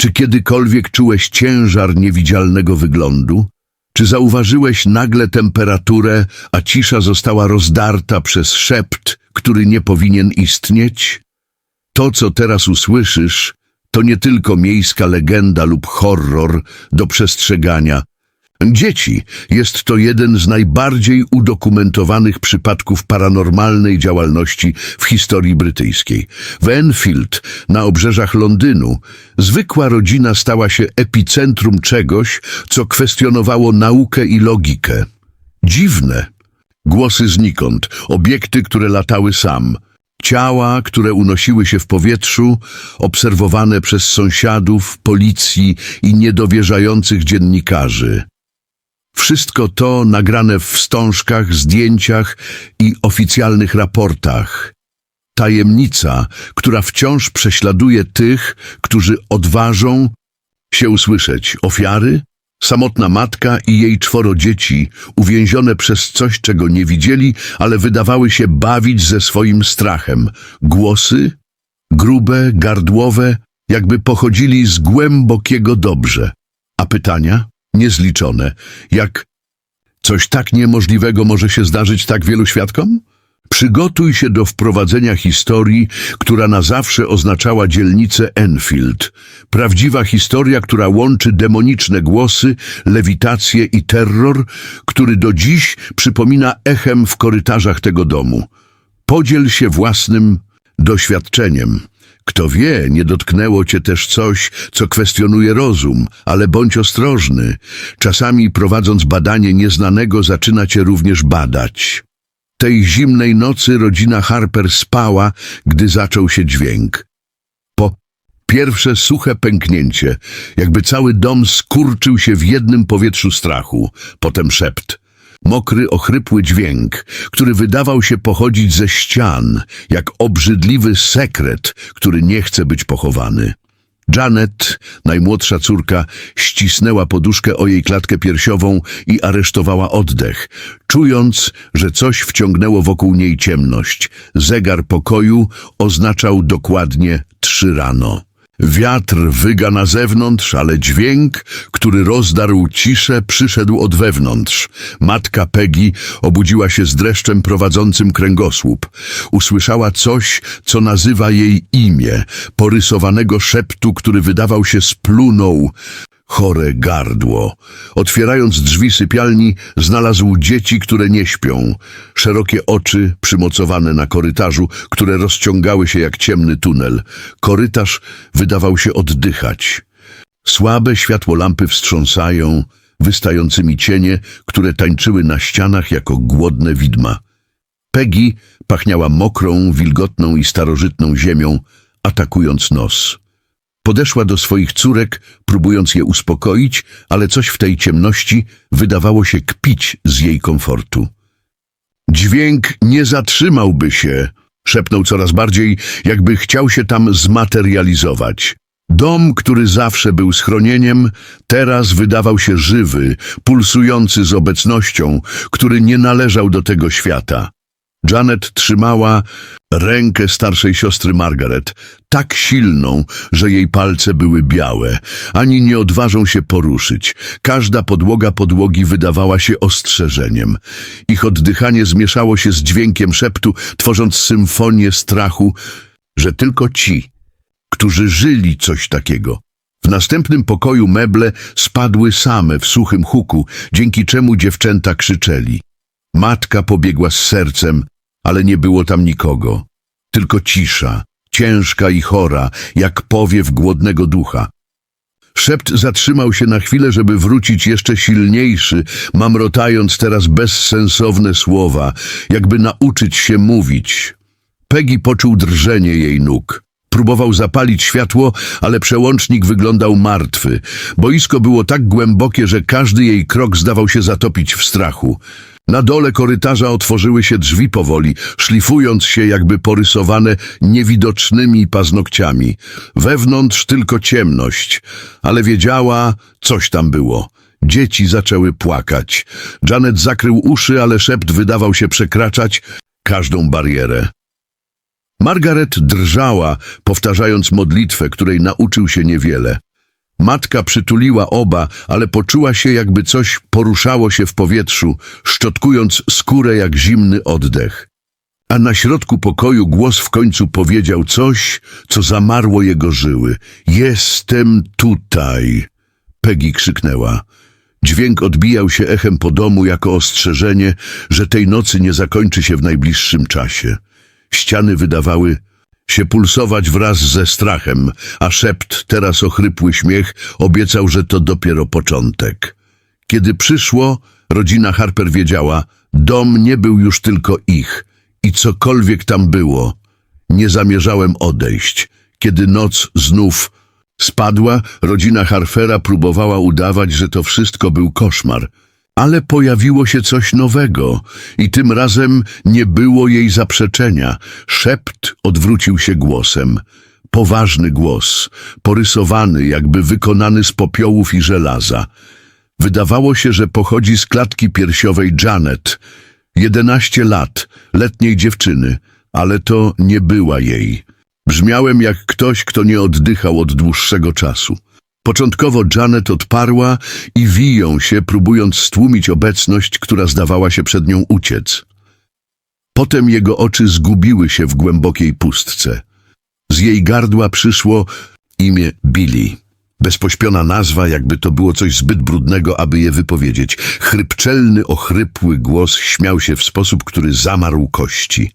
Czy kiedykolwiek czułeś ciężar niewidzialnego wyglądu? Czy zauważyłeś nagle temperaturę, a cisza została rozdarta przez szept, który nie powinien istnieć? To, co teraz usłyszysz, to nie tylko miejska legenda lub horror do przestrzegania. Dzieci jest to jeden z najbardziej udokumentowanych przypadków paranormalnej działalności w historii brytyjskiej. W Enfield, na obrzeżach Londynu, zwykła rodzina stała się epicentrum czegoś, co kwestionowało naukę i logikę. Dziwne. Głosy znikąd, obiekty, które latały sam, ciała, które unosiły się w powietrzu, obserwowane przez sąsiadów, policji i niedowierzających dziennikarzy. Wszystko to nagrane w wstążkach, zdjęciach i oficjalnych raportach. Tajemnica, która wciąż prześladuje tych, którzy odważą się usłyszeć. Ofiary? Samotna matka i jej czworo dzieci, uwięzione przez coś, czego nie widzieli, ale wydawały się bawić ze swoim strachem. Głosy? Grube, gardłowe, jakby pochodzili z głębokiego dobrze. A pytania? Niezliczone. Jak coś tak niemożliwego może się zdarzyć tak wielu świadkom? Przygotuj się do wprowadzenia historii, która na zawsze oznaczała dzielnicę Enfield. Prawdziwa historia, która łączy demoniczne głosy, lewitację i terror, który do dziś przypomina echem w korytarzach tego domu. Podziel się własnym doświadczeniem. Kto wie, nie dotknęło cię też coś, co kwestionuje rozum, ale bądź ostrożny. Czasami prowadząc badanie nieznanego zaczyna cię również badać. Tej zimnej nocy rodzina Harper spała, gdy zaczął się dźwięk. Po pierwsze suche pęknięcie, jakby cały dom skurczył się w jednym powietrzu strachu, potem szept. Mokry, ochrypły dźwięk, który wydawał się pochodzić ze ścian, jak obrzydliwy sekret, który nie chce być pochowany. Janet, najmłodsza córka, ścisnęła poduszkę o jej klatkę piersiową i aresztowała oddech, czując, że coś wciągnęło wokół niej ciemność. Zegar pokoju oznaczał dokładnie trzy rano. Wiatr wyga na zewnątrz, ale dźwięk, który rozdarł ciszę, przyszedł od wewnątrz. Matka Peggy obudziła się z dreszczem prowadzącym kręgosłup. Usłyszała coś, co nazywa jej imię, porysowanego szeptu, który wydawał się splunął. Chore gardło. Otwierając drzwi sypialni, znalazł dzieci, które nie śpią. Szerokie oczy przymocowane na korytarzu, które rozciągały się jak ciemny tunel. Korytarz wydawał się oddychać. Słabe światło lampy wstrząsają, wystającymi cienie, które tańczyły na ścianach jako głodne widma. Peggy pachniała mokrą, wilgotną i starożytną ziemią, atakując nos. Podeszła do swoich córek, próbując je uspokoić, ale coś w tej ciemności wydawało się kpić z jej komfortu. Dźwięk nie zatrzymałby się, szepnął coraz bardziej, jakby chciał się tam zmaterializować. Dom, który zawsze był schronieniem, teraz wydawał się żywy, pulsujący z obecnością, który nie należał do tego świata. Janet trzymała rękę starszej siostry Margaret, tak silną, że jej palce były białe, ani nie odważą się poruszyć. Każda podłoga podłogi wydawała się ostrzeżeniem. Ich oddychanie zmieszało się z dźwiękiem szeptu, tworząc symfonię strachu, że tylko ci, którzy żyli coś takiego. W następnym pokoju meble spadły same w suchym huku, dzięki czemu dziewczęta krzyczeli. Matka pobiegła z sercem, ale nie było tam nikogo. Tylko cisza, ciężka i chora, jak powiew głodnego ducha. Szept zatrzymał się na chwilę, żeby wrócić jeszcze silniejszy, mamrotając teraz bezsensowne słowa, jakby nauczyć się mówić. Peggy poczuł drżenie jej nóg. Próbował zapalić światło, ale przełącznik wyglądał martwy. Boisko było tak głębokie, że każdy jej krok zdawał się zatopić w strachu. Na dole korytarza otworzyły się drzwi powoli, szlifując się jakby porysowane niewidocznymi paznokciami. Wewnątrz tylko ciemność, ale wiedziała, coś tam było. Dzieci zaczęły płakać. Janet zakrył uszy, ale szept wydawał się przekraczać każdą barierę. Margaret drżała, powtarzając modlitwę, której nauczył się niewiele. Matka przytuliła oba, ale poczuła się, jakby coś poruszało się w powietrzu, szczotkując skórę jak zimny oddech. A na środku pokoju głos w końcu powiedział coś, co zamarło jego żyły. Jestem tutaj. Peggy krzyknęła. Dźwięk odbijał się echem po domu jako ostrzeżenie, że tej nocy nie zakończy się w najbliższym czasie. Ściany wydawały się pulsować wraz ze strachem, a szept, teraz ochrypły śmiech, obiecał, że to dopiero początek. Kiedy przyszło, rodzina Harper wiedziała, dom nie był już tylko ich i cokolwiek tam było, nie zamierzałem odejść. Kiedy noc znów spadła, rodzina Harfera próbowała udawać, że to wszystko był koszmar. Ale pojawiło się coś nowego i tym razem nie było jej zaprzeczenia. Szept odwrócił się głosem. Poważny głos, porysowany, jakby wykonany z popiołów i żelaza. Wydawało się, że pochodzi z klatki piersiowej Janet. Jedenaście lat, letniej dziewczyny, ale to nie była jej. Brzmiałem jak ktoś, kto nie oddychał od dłuższego czasu. Początkowo Janet odparła i wiją się, próbując stłumić obecność, która zdawała się przed nią uciec. Potem jego oczy zgubiły się w głębokiej pustce. Z jej gardła przyszło imię Billy. Bezpośpiona nazwa, jakby to było coś zbyt brudnego, aby je wypowiedzieć. Chrypczelny, ochrypły głos śmiał się w sposób, który zamarł kości.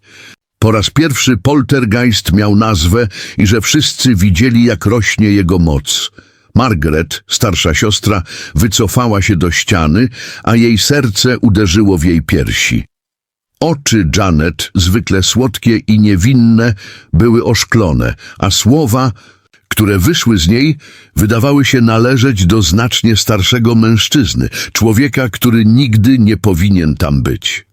Po raz pierwszy poltergeist miał nazwę i że wszyscy widzieli, jak rośnie jego moc. Margaret, starsza siostra, wycofała się do ściany, a jej serce uderzyło w jej piersi. Oczy Janet, zwykle słodkie i niewinne, były oszklone, a słowa, które wyszły z niej, wydawały się należeć do znacznie starszego mężczyzny, człowieka, który nigdy nie powinien tam być.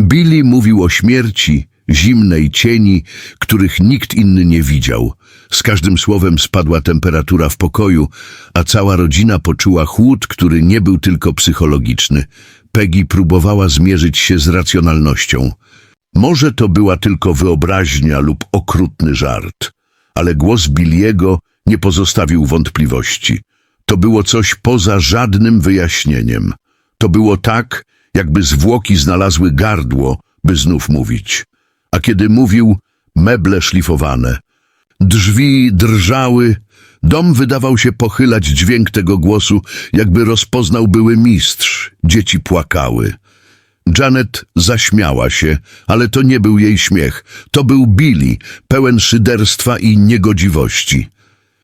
Billy mówił o śmierci, zimnej cieni, których nikt inny nie widział. Z każdym słowem spadła temperatura w pokoju, a cała rodzina poczuła chłód, który nie był tylko psychologiczny. Peggy próbowała zmierzyć się z racjonalnością. Może to była tylko wyobraźnia lub okrutny żart, ale głos Billiego nie pozostawił wątpliwości. To było coś poza żadnym wyjaśnieniem. To było tak, jakby zwłoki znalazły gardło, by znów mówić. A kiedy mówił, meble szlifowane. Drzwi drżały, dom wydawał się pochylać dźwięk tego głosu, jakby rozpoznał były mistrz. Dzieci płakały. Janet zaśmiała się, ale to nie był jej śmiech. To był Billy, pełen szyderstwa i niegodziwości.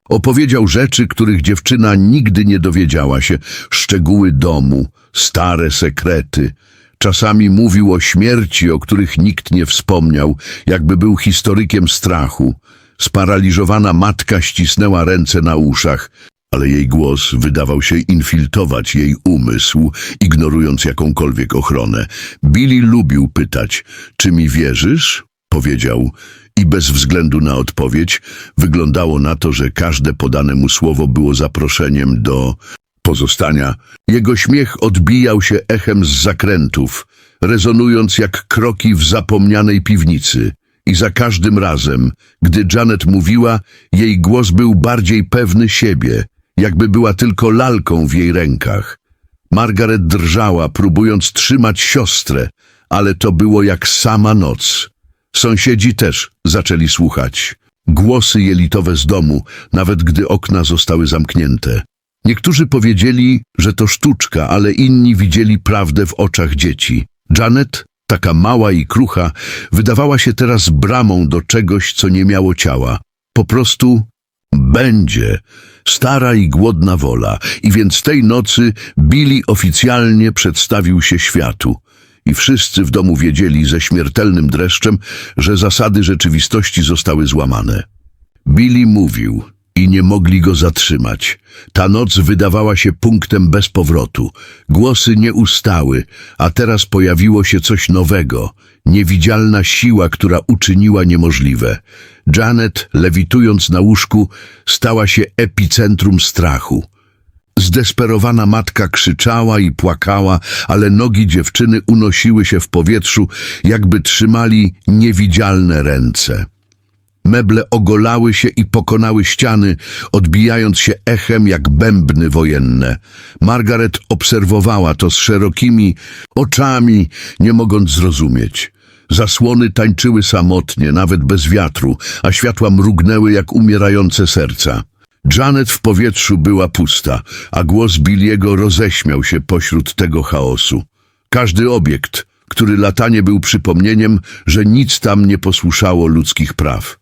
Opowiedział rzeczy, których dziewczyna nigdy nie dowiedziała się, szczegóły domu, stare sekrety. Czasami mówił o śmierci, o których nikt nie wspomniał, jakby był historykiem strachu. Sparaliżowana matka ścisnęła ręce na uszach, ale jej głos wydawał się infiltrować jej umysł, ignorując jakąkolwiek ochronę. Billy lubił pytać, czy mi wierzysz? Powiedział i bez względu na odpowiedź wyglądało na to, że każde podane mu słowo było zaproszeniem do pozostania. Jego śmiech odbijał się echem z zakrętów, rezonując jak kroki w zapomnianej piwnicy. I za każdym razem, gdy Janet mówiła, jej głos był bardziej pewny siebie, jakby była tylko lalką w jej rękach. Margaret drżała, próbując trzymać siostrę, ale to było jak sama noc. Sąsiedzi też zaczęli słuchać. Głosy jelitowe z domu, nawet gdy okna zostały zamknięte. Niektórzy powiedzieli, że to sztuczka, ale inni widzieli prawdę w oczach dzieci. Janet, taka mała i krucha, wydawała się teraz bramą do czegoś, co nie miało ciała. Po prostu będzie. Stara i głodna wola. I więc tej nocy Billy oficjalnie przedstawił się światu. I wszyscy w domu wiedzieli ze śmiertelnym dreszczem, że zasady rzeczywistości zostały złamane. Billy mówił i nie mogli go zatrzymać. Ta noc wydawała się punktem bez powrotu. Głosy nie ustały, a teraz pojawiło się coś nowego. Niewidzialna siła, która uczyniła niemożliwe. Janet, lewitując na łóżku, stała się epicentrum strachu. Zdesperowana matka krzyczała i płakała, ale nogi dziewczyny unosiły się w powietrzu, jakby trzymali niewidzialne ręce. Meble ogolały się i pokonały ściany, odbijając się echem jak bębny wojenne. Margaret obserwowała to z szerokimi oczami, nie mogąc zrozumieć. Zasłony tańczyły samotnie, nawet bez wiatru, a światła mrugnęły jak umierające serca. Janet w powietrzu była pusta, a głos Billiego roześmiał się pośród tego chaosu. Każdy obiekt, który latanie był przypomnieniem, że nic tam nie posłuszało ludzkich praw.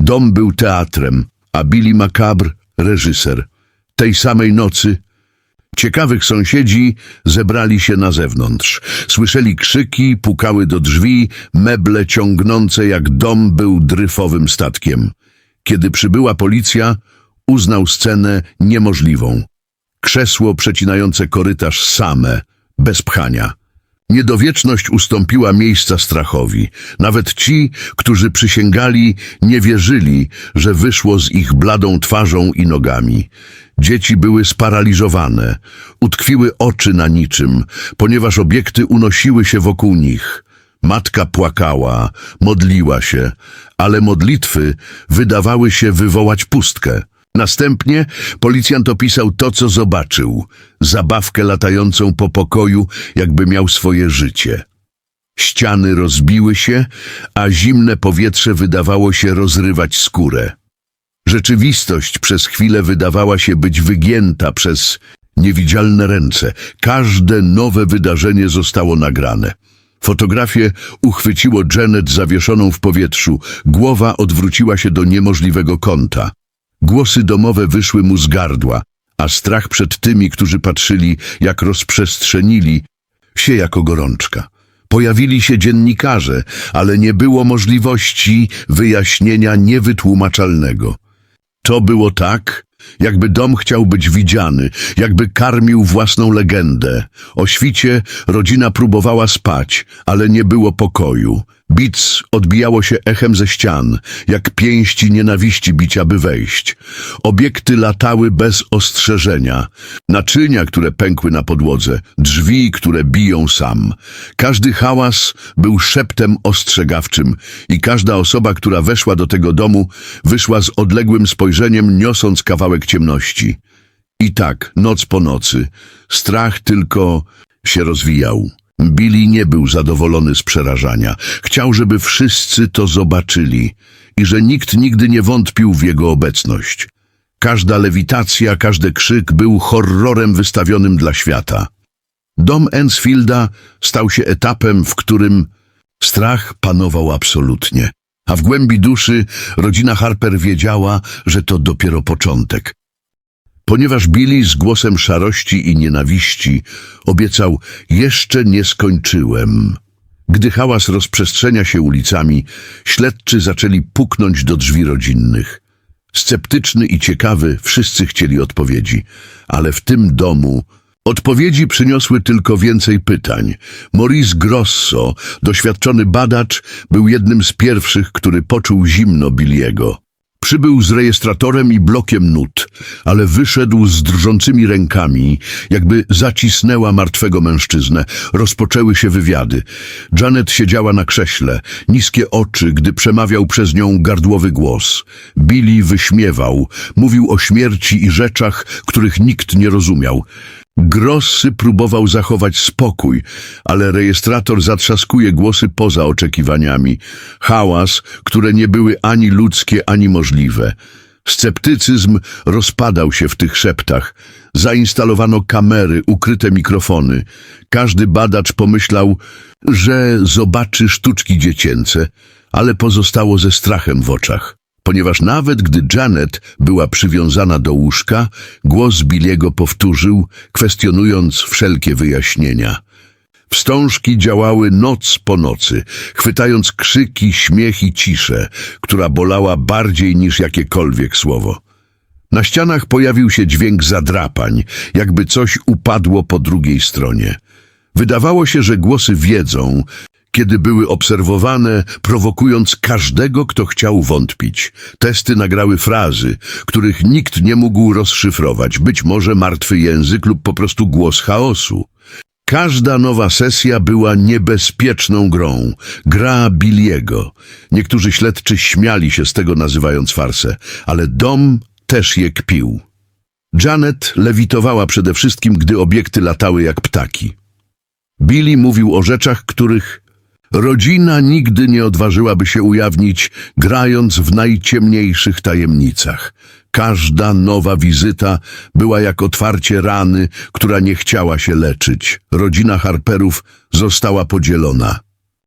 Dom był teatrem, a Billy Macabre reżyser. Tej samej nocy ciekawych sąsiedzi zebrali się na zewnątrz. Słyszeli krzyki, pukały do drzwi, meble ciągnące jak dom był dryfowym statkiem. Kiedy przybyła policja, uznał scenę niemożliwą. Krzesło przecinające korytarz same, bez pchania. Niedowieczność ustąpiła miejsca strachowi. Nawet ci, którzy przysięgali, nie wierzyli, że wyszło z ich bladą twarzą i nogami. Dzieci były sparaliżowane, utkwiły oczy na niczym, ponieważ obiekty unosiły się wokół nich. Matka płakała, modliła się, ale modlitwy wydawały się wywołać pustkę. Następnie policjant opisał to, co zobaczył. Zabawkę latającą po pokoju, jakby miał swoje życie. Ściany rozbiły się, a zimne powietrze wydawało się rozrywać skórę. Rzeczywistość przez chwilę wydawała się być wygięta przez niewidzialne ręce. Każde nowe wydarzenie zostało nagrane. Fotografię uchwyciło Janet zawieszoną w powietrzu. Głowa odwróciła się do niemożliwego kąta. Głosy domowe wyszły mu z gardła, a strach przed tymi, którzy patrzyli, jak rozprzestrzenili się jako gorączka. Pojawili się dziennikarze, ale nie było możliwości wyjaśnienia niewytłumaczalnego. To było tak, jakby dom chciał być widziany, jakby karmił własną legendę. O świcie rodzina próbowała spać, ale nie było pokoju. Bic odbijało się echem ze ścian, jak pięści nienawiści bicia, by wejść. Obiekty latały bez ostrzeżenia. Naczynia, które pękły na podłodze, drzwi, które biją sam. Każdy hałas był szeptem ostrzegawczym i każda osoba, która weszła do tego domu, wyszła z odległym spojrzeniem, niosąc kawałek ciemności. I tak, noc po nocy, strach tylko się rozwijał. Billy nie był zadowolony z przerażania. Chciał, żeby wszyscy to zobaczyli i że nikt nigdy nie wątpił w jego obecność. Każda lewitacja, każdy krzyk był horrorem wystawionym dla świata. Dom Ensfielda stał się etapem, w którym strach panował absolutnie, a w głębi duszy rodzina Harper wiedziała, że to dopiero początek. Ponieważ Billy z głosem szarości i nienawiści obiecał jeszcze nie skończyłem. Gdy hałas rozprzestrzenia się ulicami, śledczy zaczęli puknąć do drzwi rodzinnych. Sceptyczny i ciekawy, wszyscy chcieli odpowiedzi, ale w tym domu odpowiedzi przyniosły tylko więcej pytań. Maurice Grosso, doświadczony badacz, był jednym z pierwszych, który poczuł zimno Billiego. Przybył z rejestratorem i blokiem nut, ale wyszedł z drżącymi rękami, jakby zacisnęła martwego mężczyznę. Rozpoczęły się wywiady. Janet siedziała na krześle, niskie oczy, gdy przemawiał przez nią gardłowy głos. Billy wyśmiewał, mówił o śmierci i rzeczach, których nikt nie rozumiał. Grossy próbował zachować spokój, ale rejestrator zatrzaskuje głosy poza oczekiwaniami. Hałas, które nie były ani ludzkie, ani możliwe. Sceptycyzm rozpadał się w tych szeptach. Zainstalowano kamery, ukryte mikrofony. Każdy badacz pomyślał, że zobaczy sztuczki dziecięce, ale pozostało ze strachem w oczach ponieważ nawet gdy Janet była przywiązana do łóżka, głos Billiego powtórzył, kwestionując wszelkie wyjaśnienia. Wstążki działały noc po nocy, chwytając krzyki, śmiech i ciszę, która bolała bardziej niż jakiekolwiek słowo. Na ścianach pojawił się dźwięk zadrapań, jakby coś upadło po drugiej stronie. Wydawało się, że głosy wiedzą, kiedy były obserwowane, prowokując każdego, kto chciał wątpić. Testy nagrały frazy, których nikt nie mógł rozszyfrować, być może martwy język lub po prostu głos chaosu. Każda nowa sesja była niebezpieczną grą. Gra Billiego. Niektórzy śledczy śmiali się z tego nazywając farsę, ale dom też je kpił. Janet lewitowała przede wszystkim, gdy obiekty latały jak ptaki. Billy mówił o rzeczach, których rodzina nigdy nie odważyłaby się ujawnić, grając w najciemniejszych tajemnicach. Każda nowa wizyta była jak otwarcie rany, która nie chciała się leczyć. Rodzina Harperów została podzielona.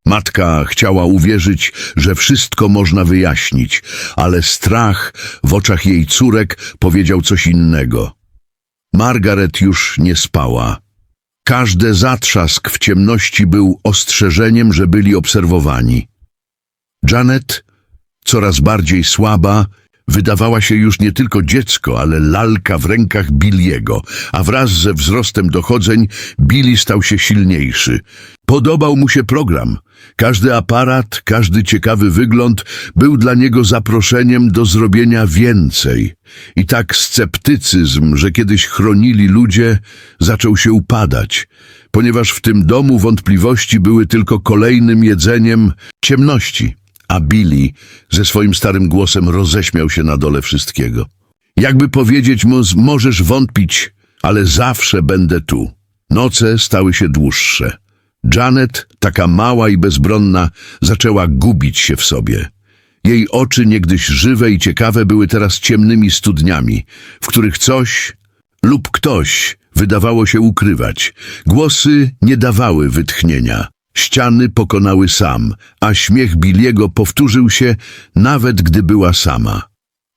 Matka chciała uwierzyć, że wszystko można wyjaśnić, ale strach w oczach jej córek powiedział coś innego. Margaret już nie spała. Każdy zatrzask w ciemności był ostrzeżeniem, że byli obserwowani. Janet, coraz bardziej słaba, wydawała się już nie tylko dziecko, ale lalka w rękach Billiego, a wraz ze wzrostem dochodzeń Billy stał się silniejszy. Podobał mu się program. Każdy aparat, każdy ciekawy wygląd był dla niego zaproszeniem do zrobienia więcej. I tak sceptycyzm, że kiedyś chronili ludzie, zaczął się upadać, ponieważ w tym domu wątpliwości były tylko kolejnym jedzeniem ciemności a Billy ze swoim starym głosem roześmiał się na dole wszystkiego. Jakby powiedzieć mu, możesz wątpić, ale zawsze będę tu. Noce stały się dłuższe. Janet, taka mała i bezbronna, zaczęła gubić się w sobie. Jej oczy, niegdyś żywe i ciekawe, były teraz ciemnymi studniami, w których coś lub ktoś wydawało się ukrywać. Głosy nie dawały wytchnienia. Ściany pokonały sam, a śmiech Billiego powtórzył się, nawet gdy była sama.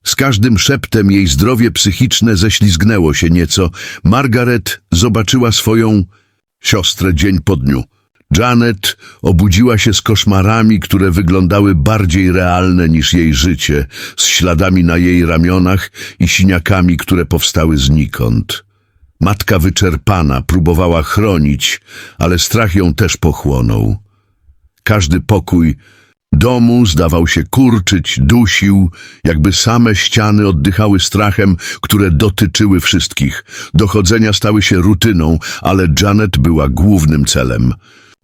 Z każdym szeptem jej zdrowie psychiczne ześlizgnęło się nieco. Margaret zobaczyła swoją siostrę dzień po dniu. Janet obudziła się z koszmarami, które wyglądały bardziej realne niż jej życie, z śladami na jej ramionach i siniakami, które powstały znikąd. Matka wyczerpana próbowała chronić, ale strach ją też pochłonął. Każdy pokój domu zdawał się kurczyć, dusił, jakby same ściany oddychały strachem, które dotyczyły wszystkich. Dochodzenia stały się rutyną, ale Janet była głównym celem.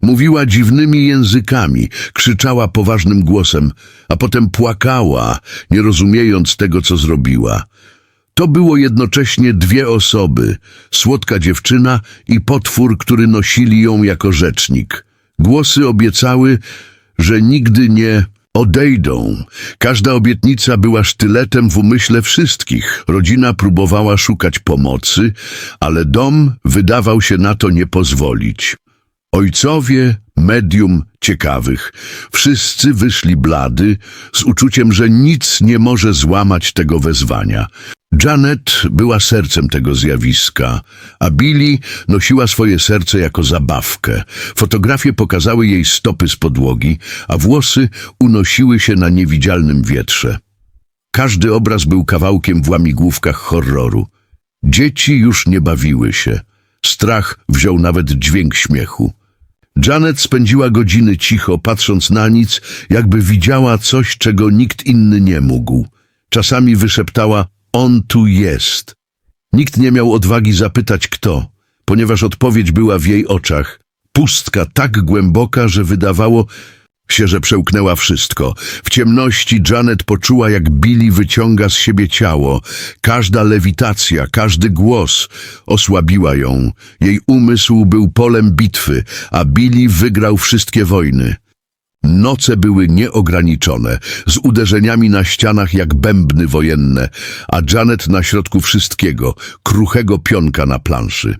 Mówiła dziwnymi językami, krzyczała poważnym głosem, a potem płakała, nie rozumiejąc tego, co zrobiła. To było jednocześnie dwie osoby, słodka dziewczyna i potwór, który nosili ją jako rzecznik. Głosy obiecały, że nigdy nie odejdą. Każda obietnica była sztyletem w umyśle wszystkich. Rodzina próbowała szukać pomocy, ale dom wydawał się na to nie pozwolić. Ojcowie, medium ciekawych, wszyscy wyszli blady, z uczuciem, że nic nie może złamać tego wezwania. Janet była sercem tego zjawiska, a Billy nosiła swoje serce jako zabawkę. Fotografie pokazały jej stopy z podłogi, a włosy unosiły się na niewidzialnym wietrze. Każdy obraz był kawałkiem w łamigłówkach horroru. Dzieci już nie bawiły się. Strach wziął nawet dźwięk śmiechu. Janet spędziła godziny cicho, patrząc na nic, jakby widziała coś, czego nikt inny nie mógł. Czasami wyszeptała, on tu jest. Nikt nie miał odwagi zapytać kto, ponieważ odpowiedź była w jej oczach. Pustka tak głęboka, że wydawało się, że przełknęła wszystko. W ciemności Janet poczuła, jak Billy wyciąga z siebie ciało. Każda lewitacja, każdy głos osłabiła ją. Jej umysł był polem bitwy, a Billy wygrał wszystkie wojny. Noce były nieograniczone, z uderzeniami na ścianach jak bębny wojenne, a Janet na środku wszystkiego, kruchego pionka na planszy.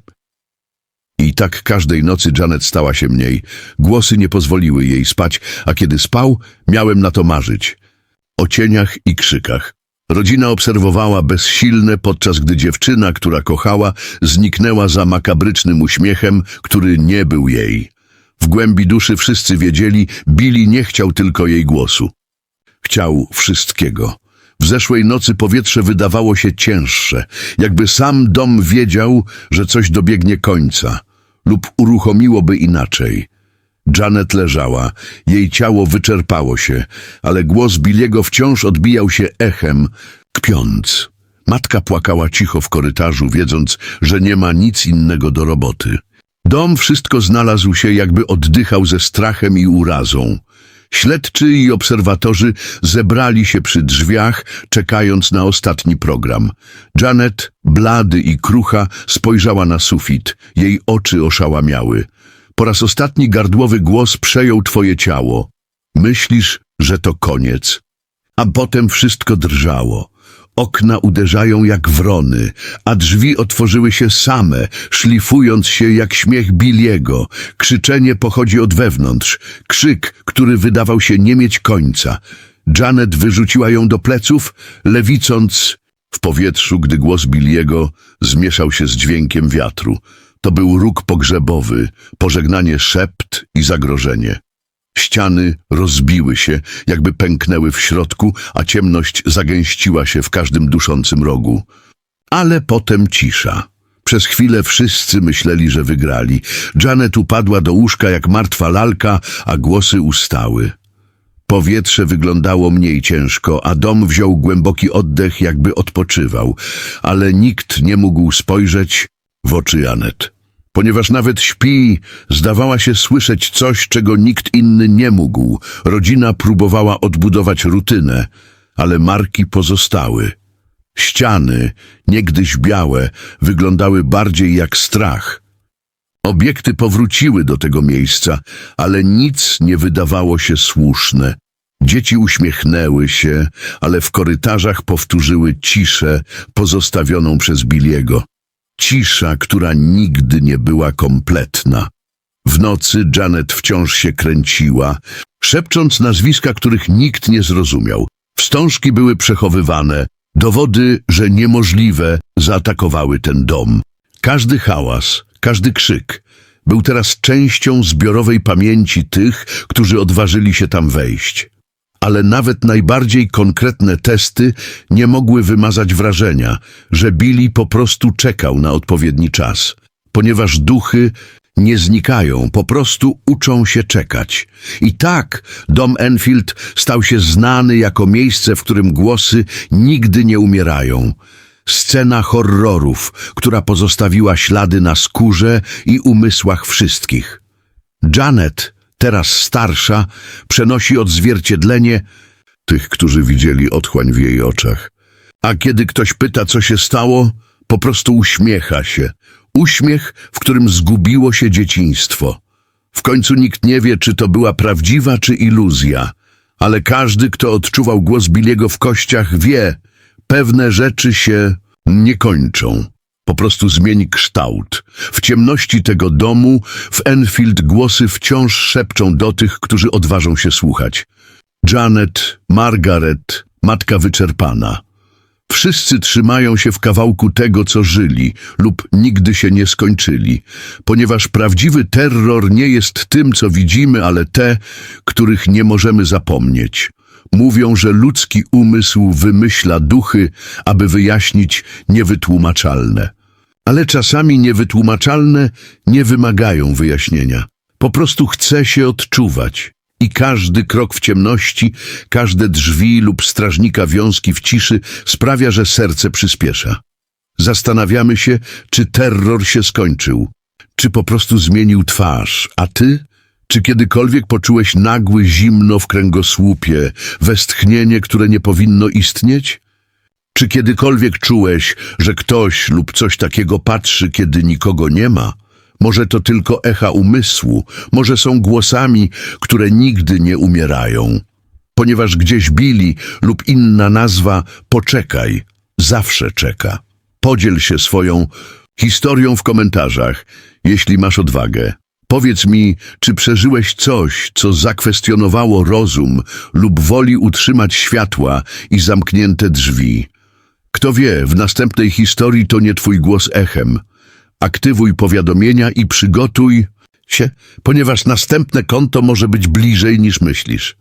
I tak każdej nocy Janet stała się mniej. Głosy nie pozwoliły jej spać, a kiedy spał, miałem na to marzyć. O cieniach i krzykach. Rodzina obserwowała bezsilne, podczas gdy dziewczyna, która kochała, zniknęła za makabrycznym uśmiechem, który nie był jej. W głębi duszy wszyscy wiedzieli, Billy nie chciał tylko jej głosu. Chciał wszystkiego. W zeszłej nocy powietrze wydawało się cięższe, jakby sam dom wiedział, że coś dobiegnie końca lub uruchomiłoby inaczej. Janet leżała, jej ciało wyczerpało się, ale głos Billiego wciąż odbijał się echem, kpiąc. Matka płakała cicho w korytarzu, wiedząc, że nie ma nic innego do roboty. Dom wszystko znalazł się, jakby oddychał ze strachem i urazą. Śledczy i obserwatorzy zebrali się przy drzwiach, czekając na ostatni program. Janet, blady i krucha, spojrzała na sufit. Jej oczy oszałamiały. Po raz ostatni gardłowy głos przejął twoje ciało. Myślisz, że to koniec. A potem wszystko drżało. Okna uderzają jak wrony, a drzwi otworzyły się same, szlifując się jak śmiech Billiego. Krzyczenie pochodzi od wewnątrz, krzyk, który wydawał się nie mieć końca. Janet wyrzuciła ją do pleców, lewicąc w powietrzu, gdy głos Billiego zmieszał się z dźwiękiem wiatru. To był róg pogrzebowy, pożegnanie szept i zagrożenie. Ściany rozbiły się, jakby pęknęły w środku, a ciemność zagęściła się w każdym duszącym rogu. Ale potem cisza. Przez chwilę wszyscy myśleli, że wygrali. Janet upadła do łóżka jak martwa lalka, a głosy ustały. Powietrze wyglądało mniej ciężko, a dom wziął głęboki oddech, jakby odpoczywał, ale nikt nie mógł spojrzeć w oczy Janet. Ponieważ nawet śpi, zdawała się słyszeć coś, czego nikt inny nie mógł. Rodzina próbowała odbudować rutynę, ale marki pozostały. Ściany, niegdyś białe, wyglądały bardziej jak strach. Obiekty powróciły do tego miejsca, ale nic nie wydawało się słuszne. Dzieci uśmiechnęły się, ale w korytarzach powtórzyły ciszę pozostawioną przez Billiego. Cisza, która nigdy nie była kompletna. W nocy Janet wciąż się kręciła, szepcząc nazwiska, których nikt nie zrozumiał. Wstążki były przechowywane, dowody, że niemożliwe zaatakowały ten dom. Każdy hałas, każdy krzyk był teraz częścią zbiorowej pamięci tych, którzy odważyli się tam wejść. Ale nawet najbardziej konkretne testy nie mogły wymazać wrażenia, że Billy po prostu czekał na odpowiedni czas, ponieważ duchy nie znikają, po prostu uczą się czekać. I tak dom Enfield stał się znany jako miejsce, w którym głosy nigdy nie umierają. Scena horrorów, która pozostawiła ślady na skórze i umysłach wszystkich. Janet, teraz starsza, przenosi odzwierciedlenie tych, którzy widzieli otchłań w jej oczach. A kiedy ktoś pyta, co się stało, po prostu uśmiecha się. Uśmiech, w którym zgubiło się dzieciństwo. W końcu nikt nie wie, czy to była prawdziwa, czy iluzja. Ale każdy, kto odczuwał głos Billiego w kościach, wie, pewne rzeczy się nie kończą. Po prostu zmieni kształt. W ciemności tego domu, w Enfield głosy wciąż szepczą do tych, którzy odważą się słuchać. Janet, Margaret, matka wyczerpana. Wszyscy trzymają się w kawałku tego, co żyli lub nigdy się nie skończyli, ponieważ prawdziwy terror nie jest tym, co widzimy, ale te, których nie możemy zapomnieć. Mówią, że ludzki umysł wymyśla duchy, aby wyjaśnić niewytłumaczalne. Ale czasami niewytłumaczalne nie wymagają wyjaśnienia. Po prostu chce się odczuwać. I każdy krok w ciemności, każde drzwi lub strażnika wiązki w ciszy sprawia, że serce przyspiesza. Zastanawiamy się, czy terror się skończył, czy po prostu zmienił twarz, a ty? Czy kiedykolwiek poczułeś nagły zimno w kręgosłupie, westchnienie, które nie powinno istnieć? Czy kiedykolwiek czułeś, że ktoś lub coś takiego patrzy, kiedy nikogo nie ma? Może to tylko echa umysłu, może są głosami, które nigdy nie umierają. Ponieważ gdzieś bili lub inna nazwa, poczekaj, zawsze czeka. Podziel się swoją historią w komentarzach, jeśli masz odwagę. Powiedz mi, czy przeżyłeś coś, co zakwestionowało rozum lub woli utrzymać światła i zamknięte drzwi. Kto wie, w następnej historii to nie twój głos echem. Aktywuj powiadomienia i przygotuj się, ponieważ następne konto może być bliżej niż myślisz.